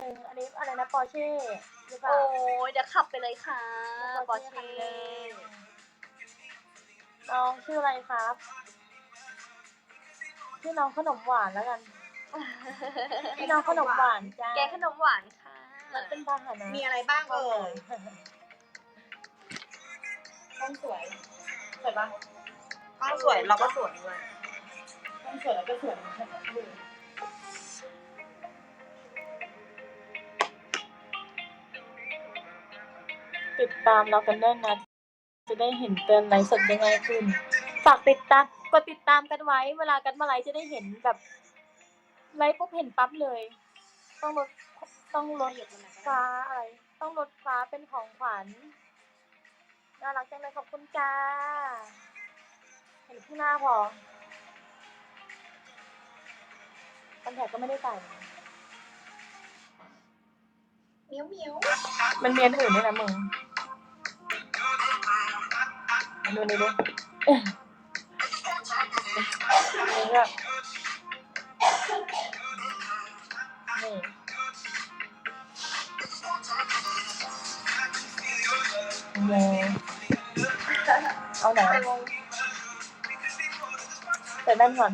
หนึ่งอันนี้อะไรนะปอร์เช่หรือเปโอ้ล่ายเดี๋ยวขับไปเลยค่ะปปออร์ร์เช่เช่คันหนึ่งน้องชื่ออะไรครับชื่อน้องขนมหวานแล้วกันชื่อน้องขนมหวานจ้าแกงขนมหวานค่ะมันเป็นพาหนะมีอะไรบ้างเอ่ยต้องสวยสวยปะกล้องสวยเราก็สวยด้วยต้องสวยแล้วก็สวย ติดตามเรากันด้วยนะ จะได้เห็นเตือนไลฟ์สดได้ง่ายขึ้น ฝากติดตามกดติดตามกันไว้ เวลากันมาไลฟ์จะได้เห็นแบบไลฟ์ปุ๊บเห็นปั๊บเลย ต้องลดต้องลดฟ้าอะไรต้องลดฟ้าเป็นของขวัญน่ารักจังเลยขอบคุณจ้าเห็นข้างหน้าพอคอนแทคก็ไม่ได้ใส่เมียวเมียวมันเมียนอื่นด้วยนะมึง มาดูนี่ดูเอ๊ะนี่ก็นี่เย้เอาไหนแต่นั่นก่อน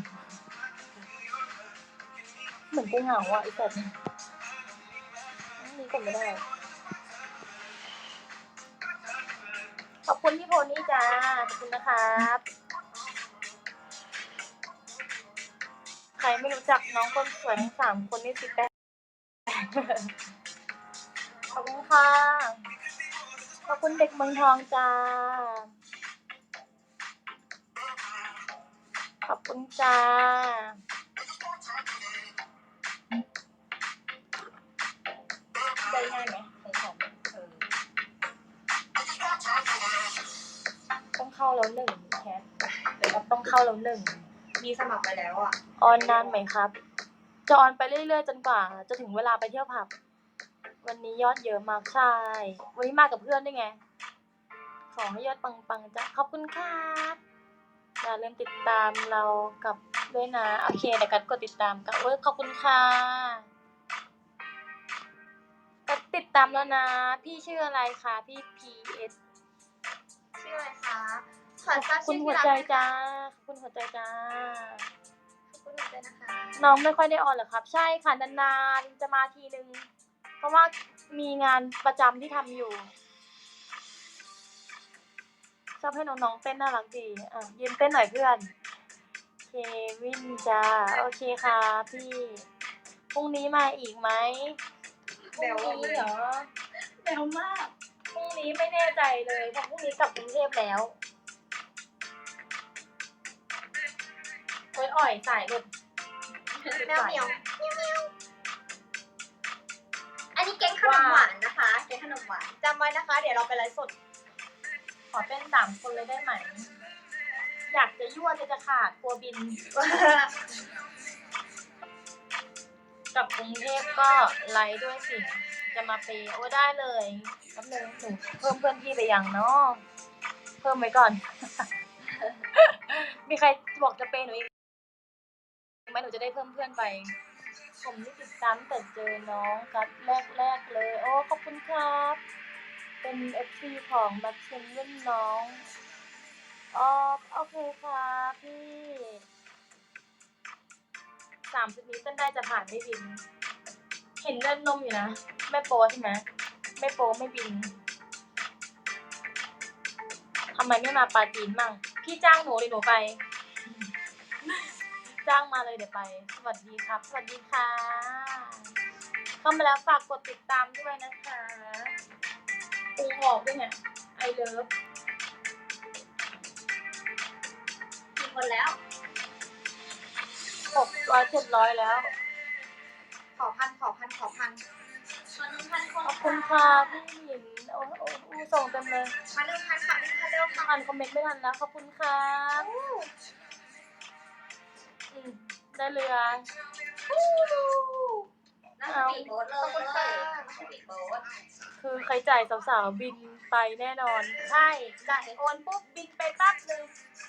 เหมือนกูเหงาอะไอ้สัตว์นี่กดไม่ได้ ขอบคุณพี่โพนี่จ้า ขอบคุณนะครับ ใครไม่รู้จักน้องคนสวยทั้งสามคนนี่สิแป๊ะขอบคุณค่ะ ขอบคุณเด็กเมืองทองจ้า ขอบคุณจ้าได้ง่าย แล้วหนึ่งแคทเดี๋ยวต้องเข้าแล้วหนึ่งมีสมัครไปแล้วอะ ออนนานไหมครับ จะออนไปเรื่อยๆจนกว่า จะถึงเวลาไปเที่ยวผับ วันนี้ยอดเยอะมากใช่ วันนี้มากับเพื่อนด้วยไง ขอให้ยอดปังๆจ้ะขอบคุณครับอย่าลืมติดตามเรากับด้วยนะ โอเคเดี๋ยวกันกดติดตามกันเว้ยขอบคุณค่ะกดติดตามแล้วนะ พี่ชื่ออะไรคะพี่ PS ชื่ออะไรคะ ขอทราบคุชื่ณอหัวที่ใจร้านจ้าขอบคุณหัวใจจ้า ขอบคุณหัวใจนะคะน้องไม่ค่อยได้ออนเหรอครับ ใช่ค่ะนานๆจะมาทีนึง เพราะว่ามีงานประจำที่ทำอยู่ ชอบให้น้องๆเต้นน่ารักดีอะยืนเต้นหน่อยเพื่อน เควินจ้า โอเคค่ะพี่ พรุ่งนี้มาอีกไหมพแบรุ่วงเลนี้ยเหรอ แบวมาก พรุ่งนี้ไม่แน่ใจเลยเพราะพรุ่งนี้กลับกรุงเทพแล้ว โอ้ยอ่อยสายหลุดแมวเหมียวเมียวเมียวอันนี้แกงขนมหวานนะคะแกงขนมหวานจำไว้นะคะ เดี๋ยวเราไปไลฟ์สด ขอเต้นสามคนเลยได้ไหม อยากจะยั่วจะจะขาดกลัวบินกลับกรุงเทพก็ไลฟ์ด้วยสิ จะมาเปย์โอ้ได้เลยแป๊บนึงหนูเพิ่มเพื่อนพี่ไปยังเนาะเพิ่มไว้ก่อน มีใครบอกจะเปย์หนูอีก ไหมหนูจะได้เพิ่มเพื่อนไป ผมนี่ติดตามแต่เจอน้องครับแรกแรกๆเลย โอ้ขอบคุณครับ เป็นเอฟซีของแม็กซิมรุ่นน้องอ๋อโอเคครับพี่สามชุดนี้เต้นได้จะผ่านไม่บิน เห็นเล่นนมอยู่นะไม่โปใช่ไหมไม่โปไม่บินทำไมไม่มาปาจีนมั่งพี่จ้างหนูเลยหนูไป จ้างมาเลยเดี๋ยวไป สวัสดีครับ สวัสดีค่ะ เข้ามาแล้วฝากกดติดตามด้วยนะคะปูหอกด้วยเนี่ยไอเลิฟกี่คนแล้วหกร้อยเจ็ดร้อยแล้ว ขอพันขอพันขอพันคนหนึ่งพันคนขอบคุณค่ะพี่หญิงโอ้โอ้โอ้ส่งเต็มเลยมาเร็วพันค่ะนี่ค่ะเร็วค่ะอ่านคอมเมนต์ไม่ทันแล้วขอบคุณครับอืม ได้เรือนั่งสปีดโบ๊ทเลยขอบคุณค่ะสปีดโบ๊ทคือใครจ่ายสาวๆบินไปแน่นอน ใช่จ่ายโอนปุ๊บบินไปปั๊บเลย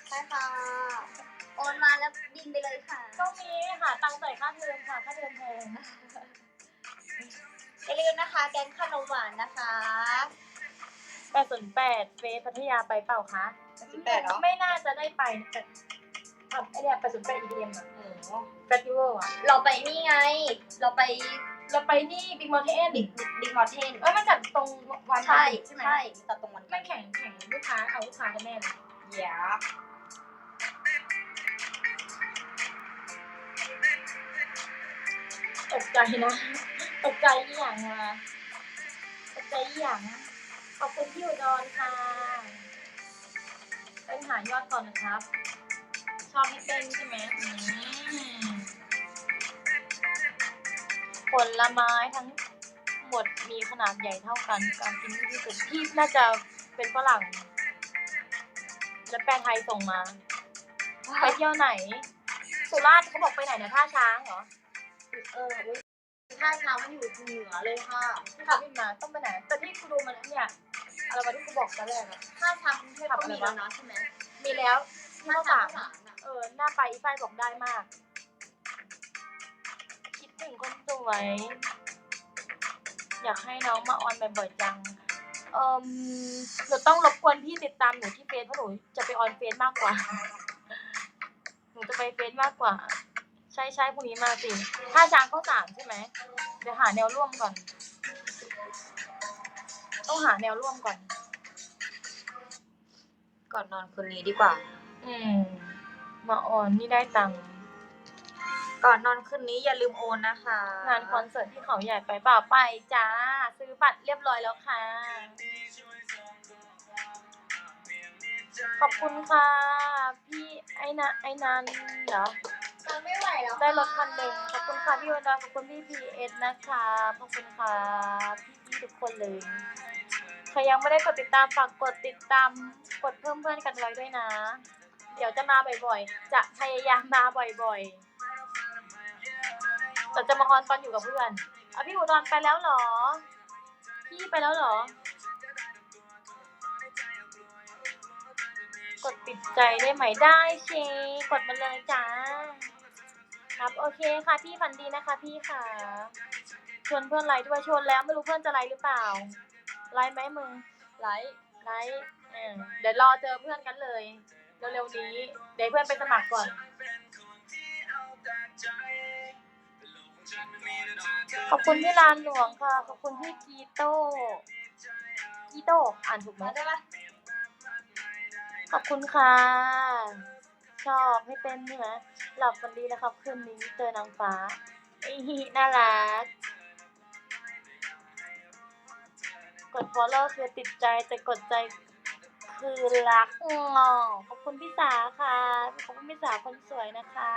ใช่ค่ะ โอนมาแล้วบินไปเลยค่ะช่วงนี้หาตังค์จ่ายค่าเทอมค่ะค่าเทอมแพงลืมนะคะ แกงขนมหวานนะคะแปดศูนย์แปดเฟสพัทยาไปเปล่าคะสิบแปดเหรอ ไม่น่าจะได้ไปแต่ อะไอเนี่ยแปดศูนย์แปดอีเอ็มอะโอ้โหเฟสติวัลอะเราไปนี่ไง เราไปเราไปนี่บิ๊กมอเทนบิ๊กบิ๊กมอเทนเอ้ยมันจัดตรงวันใช่ใช่ไหมใช่ตัดตรงวันไม่แข่งแข่งลูกค้าเอาลูกค้ากันแน่เลยเดี๋ยวตกใจนะตกใจอีหยังมาตกใจอีหยังขอบคุณพี่อุดรค่ะเต้นหายอดก่อนนะครับช อบให้เต้นใช่ไหมอืมผลไม้ทั้งหมดมีขนาดใหญ่เท่ากัน การกินที่สุดที่น่าจะเป็นฝรั่ง และแปลไทยส่งมา ไปเที่ยวไหน สุราษฎร์เขาบอกไปไหนนะท่าช้างเหรอ เอออุ๊ยท่าเช้ามันอยู่เหนือเลยค่ะที่เขาบินมาต้องไปไหน แต่ที่กูดูมันเนี่ยอะไรวะที่กูบอกตอนแรกอะท่าเช้ากรุงเทพก็มีแล้วนะใช่ไหมมีแล้ว ที่ท่าข้าวเช้าสารข้าวสารอะเออหน้าไปอีฝ้ายบอกได้มาก คิดถึงคนสวย อยากให้น้องมาออนบ่อยๆจัง เอ่มหนูต้องรบกวนพี่ติดตามหนูที่เฟซเพราะหนูจะไปออนเฟซมากกว่า หนูจะไปเฟซมากกว่า ใช่ใช่พรุ่งนี้มาสิถ้าช้างเข้าสามใช่ไหมเดี๋ยวหาแนวร่วมก่อน ต้องหาแนวร่วมก่อน ก่อนนอนคืนนี้ดีกว่า อืมมาออนนี่ได้ตังค์ก่อนนอนคืนนี้อย่าลืมโอนนะคะงานคอนเสิร์ตที่เขาใหญ่ไปเปล่าไปจ้า ซื้อบัตรเรียบร้อยแล้วค่ะ ขอบคุณค่ะ พี่ไอ้นะไอ้นันเหรอ มันไม่ไหวแล้วได้รถคันหนึ่งขอบคุณค่ะพี่วันดาขอบคุณพี่พีเอสนะคะขอบคุณค่ะพี่ๆทุกคนเลยใครยังไม่ได้กดติดตามฝากกดติดตามกดเพิ่มเพื่อนกันไว้ด้วยนะ เดี๋ยวจะมาบ่อยๆ จะพยายามมาบ่อยๆแต่จะมาออนตอนอยู่กับเพื่อนเอาพี่อุดรไปแล้วเหรอ พี่ไปแล้วเหรอ กดปิดใจได้ไหมได้เชกดมาเลยจ้า ครับโอเคค่ะพี่ฝันดีนะคะพี่ค่ะ ชวนเพื่อนไลน์ด้วยชวนแล้วไม่รู้เพื่อนจะไลน์หรือเปล่า ไลน์ไหมมึง ไลฟ์ ไลน์เดี๋ยวรอเจอเพื่อนกันเลย เร็วๆนี้เดี๋ยวให้เพื่อนไปสมัครก่อน ขอบคุณพี่ลานหลวงค่ะ ขอบคุณพี่กีโต้กีโต้อ่านถูกไหมมาได้ปะขอบคุณค่ะ ชอบให้เต้นใช่ไหมหลับฝันดีนะครับคืนนี้เจอนางฟ้าไอ้ฮิน่ารัก กด follow คือติดใจแต่กดใจ คือรักงอขอบคุณพี่สาค่ะ ขอบคุณพี่สาคนสวยนะคะ